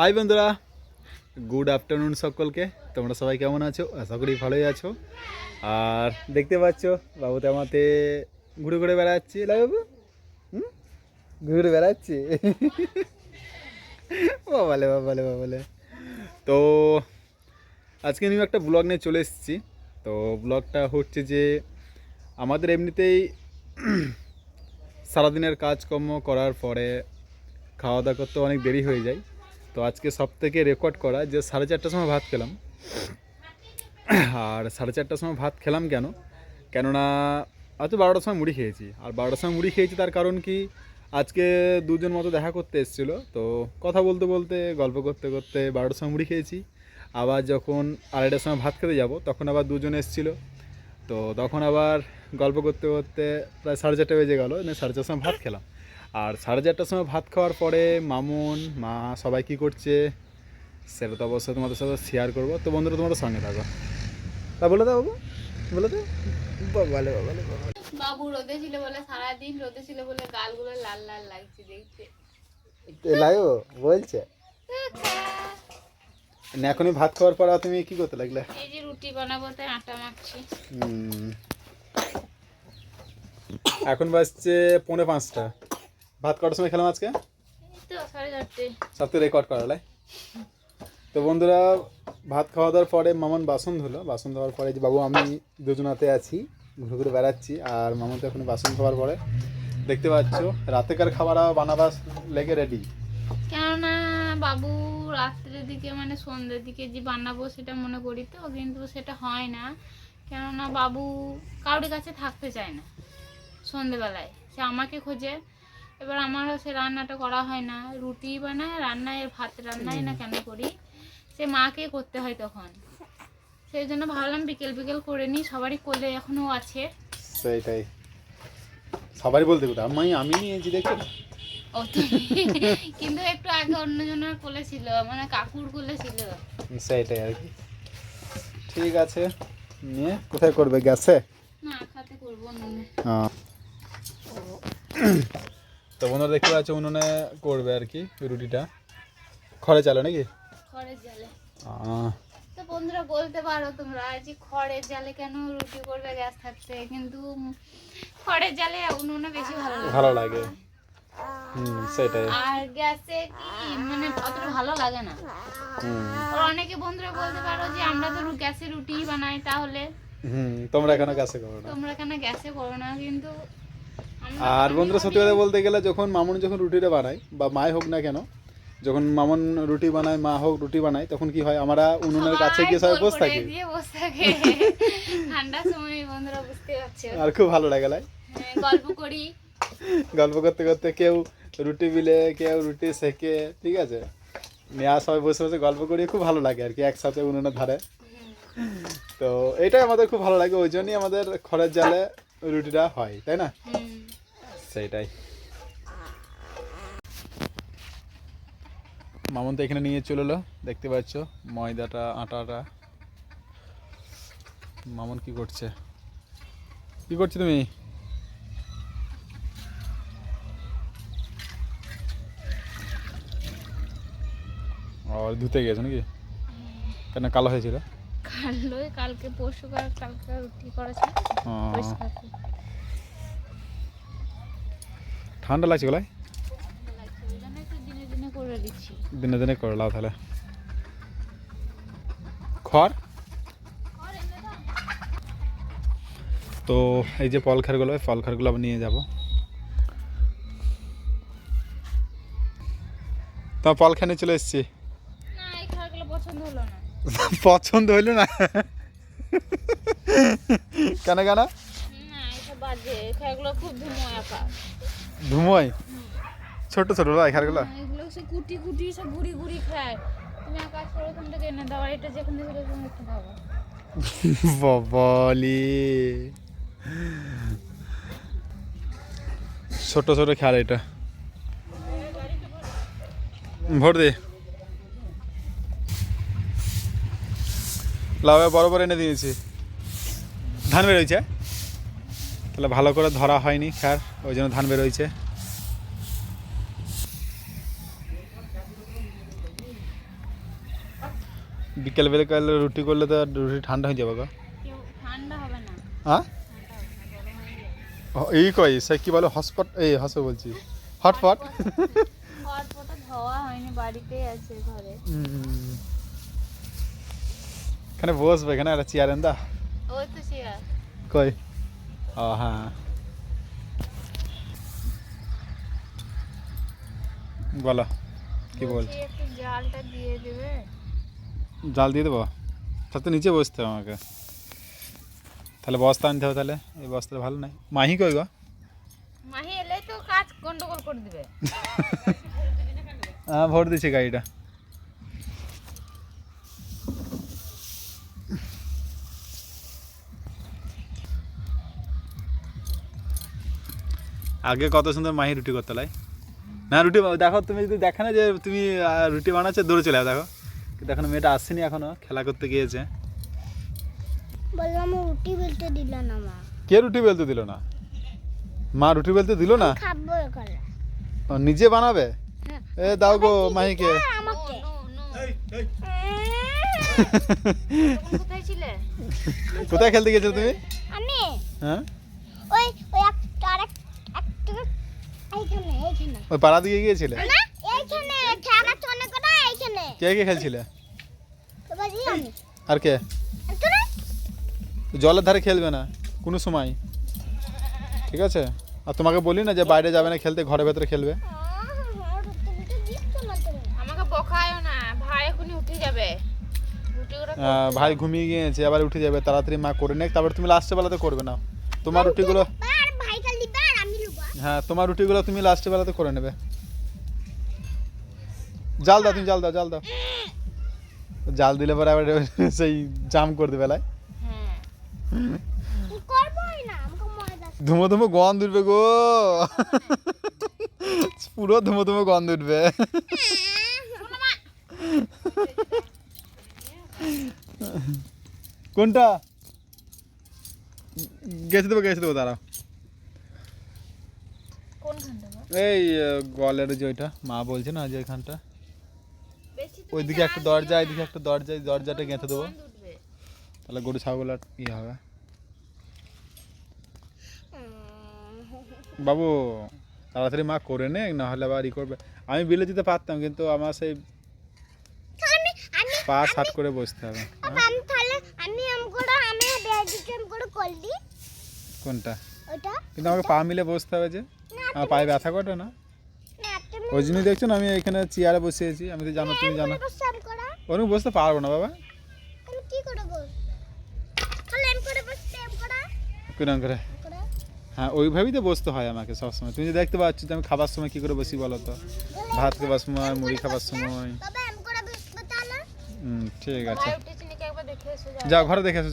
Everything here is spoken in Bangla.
হাই বন্ধুরা গুড আফটারনুন সকলকে। তোমরা সবাই কেমন আছো? আশা করি ভালোই আছো। আর দেখতে পাচ্ছ, বাবু তেমাতে ঘুরে ঘুরে বেড়াচ্ছি। বাবু? হুম? ঘুরে বেড়াচ্ছি? বাবালে বাবালে বাবালে। তো আজকে নিউ একটা ব্লগ নিয়ে চলে এসেছি। তো ব্লগটা হচ্ছে যে, আমাদের এমনিতেই সারাদিনের কাজকর্ম করার পরে খাওয়া দাওয়া করতে অনেক দেরি হয়ে যায়। তো আজকে সব থেকে রেকর্ড করা যে সাড়ে চারটার সময় ভাত খেলাম। আর সাড়ে চারটার সময় ভাত খেলাম কেন? কেননা হয়তো বারোটার সময় মুড়ি খেয়েছি। আর বারোটার সময় মুড়ি খেয়েছি তার কারণ কি? আজকে দুজন মতো দেখা করতে এসেছিল। তো কথা বলতে বলতে, গল্প করতে করতে বারোটার সময় মুড়ি খেয়েছি। আবার যখন আড়াইটার সময় ভাত খেতে যাব, তখন আবার দুজন এসেছিল। তো তখন আবার গল্প করতে করতে প্রায় সাড়ে চারটে বেজে গেলো সাড়ে চারটার সময় ভাত খেলাম। আর সাড়ে চারটার সময় ভাত খাওয়ার পরে মামুন মা সবাই কী করছে? সেটা তো অবশ্যই তোমাদের সাথে শেয়ার করব। তো বন্ধুরা তোমাদের সঙ্গে থাকো। তা বলে দাও বাবু বলে দাও। বাবালে বাবালে বাবু রোদে ছিল বলে সারাদিন রোদে ছিল বলে গালগুলো লাল লাল লাগছে দেখতে। লাগো বলছে? না এখনই ভাত খাওয়ার পর তুমি কি করতে লাগলে? এই যে রুটি বানাবো তাই আটা মাখছি। হুম। এখন বাজছে পৌনে পাঁচটা। ভাত কটার সময় খেলাম আজকে? সবকে রেকর্ড করালে তো বন্ধুরা ভাত খাওয়া দাওয়ার পরে মামন বাসন ধুলো। বাসন ধোয়ার পরে যে বাবু আমি দুজনাতে আছি ঘুরে ঘুরে বেড়াচ্ছি আর মামন তো এখন বাসন ধোয়ার পরে। দেখতে পাচ্ছ রাতেকার খাবার বানাবার লেগে রেডি কেননা বাবু রাত্রের দিকে মানে সন্ধ্যের দিকে যে বানাবো সেটা মনে করি তো কিন্তু সেটা হয় না। কেননা বাবু কারোর কাছে থাকতে চায় না সন্ধেবেলায় সে আমাকে খোঁজে এবার আমারও সে রান্নাটা করা হয় না রুটি বানায় রান্নায় ভাত রান্নায় না কেন করি? সে মাকে করতে হয় তখন। সেই জন্য ভাবলাম বিকেল বিকেল করে নিই সবারই কোলে এখনও আছে। সেইটাই। সবারই বলতে কোথাও আমি আমি নিয়েছি না? তুমি কিন্তু একটু আগে অন্যজনের কোলে ছিল মানে কাকুর কোলে ছিল। সেইটাই আর কি। ঠিক আছে নিয়ে কোথায় করবে গ্যাসে? না খাতে করব নুনে হ্যাঁ। তো বন্ধুরা দেখতে পাচ্ছ উনুনে করবে আর কি রুটিটা। খড়ে চালে নাকি? খড়ের জালে তো বন্ধুরা বলতে পারো তোমরা যে খড়ের জালে কেন রুটি করবে গ্যাস থাকতে কিন্তু খড়ের জালে উনুনে বেশি ভালো লাগে। ভালো লাগে। হুম সেটাই। আর গ্যাসে কি মানে অতটা ভালো লাগে না। হুম। অনেকে বন্ধুরা বলতে পারো যে আমরা তো গ্যাসে রুটি বানাই তাহলে হুম তোমরা কেন কাছে করো না? তোমরা কেন গ্যাসে করো না? কিন্তু আর বন্ধুরা সত্যি কথা বলতে গেলে যখন মামুন যখন রুটিটা বানায় বা মাই হোক না কেন যখন মামুন রুটি বানায় মা হোক রুটি বানায় তখন কি হয় আমরা উনুনের কাছে গিয়ে সবাই বসে থাকি। দিয়ে বসে থাকে। ঠান্ডার সময় বন্ধুরা বুঝতে পারছ। আর খুব ভালো লাগে হ্যাঁ, গল্প করি। গল্প করতে করতে কেউ রুটি বিলে কেউ রুটি সেকে ঠিক আছে? নেওয়া সবাই বসে বসে গল্প করি খুব ভালো লাগে আর কি একসাথে উনুনের ধারে। তো এটাই আমাদের খুব ভালো লাগে ওই জন্যই আমাদের খড়ের জালে রুটিটা হয় তাই না? হুম। সেইটাই মামন তো এখানে নিয়ে চলে এলো দেখতে পাচ্ছ ময়দাটা আটাটা। মামন কি করছে? কি করছ তুমি? ও ধুতে গেছো নাকি? কেন কালো হয়েছিল? কালকে পরশু কালকে রুটি করেছে। ঠান্ডা লাগছে গলায়? দিনে দিনে করে লাও তাহলে। খড়? তো এই যে পলখারগুলো পলখারগুলো আবার নিয়ে যাব। তো পলখানে চলে এসেছি? পছন্দ হইল না? কেন কেন? খুব ধুমোয়? ছোট ছোট এই খারগুলো। এগুলো সে কুটি কুটি সব গুড়ি গুড়ি খায়। তুমি এক কাজ করো ওখান থেকে এনে দাও এটা যেখান থেকে তুমি একটু খাব বলি ছোট ছোট খেয়াল এটা। ভোট দে। লাভে বড় বড় এনে দিয়েছি। ধান বেরোইছে তাহলে ভালো করে ধরা হয়নি খ্যার ওই জন্য ধান বেরোইছে। বিকেল বিকেল রুটি করলে তো রুটি ঠান্ডা হয়ে যাবে গো। হ্যাঁ এই কই সে কি বলে হটস্পট এই হসে বলছি। হটপট? এখানে বসবে এখানে একটা চেয়ার এন্দা। ওই তো চেয়ার কই? ও হ্যাঁ বলো কি বল বলছি একটু জালটা দিয়ে দেবে জাল দিয়ে দেবো তার তো নিচে বসতে হবে আমাকে তাহলে বস্তা আনতে হবে তাহলে এই বস্তাটা ভালো নাই মাহি কই গো মাহি এলে তো কাজ গন্ডগোল করে দিবে হ্যাঁ ভোট দিচ্ছে গাড়িটা আগে কত সুন্দর মাহি রুটি করতে লাই। না রুটি দেখো তুমি যদি দেখো না যে তুমি রুটি বানাচ্ছে দৌড়ে চলে দেখো। কিন্তু এখন মেয়েটা আসছেনি এখনও খেলা করতে গিয়েছে। বললাম রুটি বেলতে দিল না মা। কে রুটি বেলতে দিল না? মা রুটি বেলতে দিল না? খাব ও, নিজে বানাবে? হ্যাঁ। এ দাও গো মাহিকে। কোথায় খেলতে গেছো তুমি? আমি। হ্যাঁ? ওই ওই একটা আরেক একটা এইখানে এইখানে ওই পাড়া দিকে গিয়েছিলে? কে কে খেলছিলে? আর কে? জলের ধারে খেলবে না কোনো সময়। ঠিক আছে? আর তোমাকে বলি না যে বাইরে যাবে না খেলতে ঘরের ভেতরে খেলবে। আমাকে বকায়ও না ভাই এখনই উঠে যাবে। রুটি ওরা আহ, ভাই ঘুমিয়ে গিয়েছে আবার উঠে যাবে তাড়াতাড়ি মা করে নেক তারপর তুমি লাস্টে বেলাতে করবে না। তোমার রুটিগুলো আর ভাই খালি বার আমি লুবা হ্যাঁ তোমার রুটিগুলো তুমি লাস্টে বেলাতে করে নেবে। জাল দাও তুমি জাল দাও জাল দাও। জাল দিলে পরে আবার সেই জাম করে দেবে বেলায়। হ্যাঁ। ধুমো ধুমো গন্ধ উঠবে গো। পুরো ধুমো ধুমো গন্ধ উঠবে। কোনটা? গেছে দেবো গেছে দেবো দাঁড়াও কোনখানটা গো? এই গলের যে ওইটা মা বলছে না যে এখানটা? ওইদিকে একটা দরজা এদিকে একটা দরজা দরজাটা গেঁথে দেবো। তাহলে গরু ছাগল আর ইয়ে হবে। বাবু তাড়াতাড়ি মা করে নে না হলে আবার ই করবে। আমি বিলে দিতে পারতাম কিন্তু আমার সেই পা সাট করে বসতে হবে হ্যাঁ? কোনটা? কিন্তু আমাকে পা মিলে বসতে হবে যে। আমার পায়ে ব্যথা করে না। না ওই জন্যই দেখছ না আমি এখানে চেয়ারে বসে আছি। আমি তো জানো তুমি জানো। ওরকম বসতে পারব না বাবা। করে কিরম হ্যাঁ ওইভাবেই তো বসতে হয় আমাকে সবসময়। তুমি যে দেখতে পাচ্ছ যে আমি খাবার সময় কী করে বসি বলো তো? ভাত খাবার সময় মুড়ি খাবার সময়। হুম ঠিক আছে। যাও ঘরে দেখে এসো।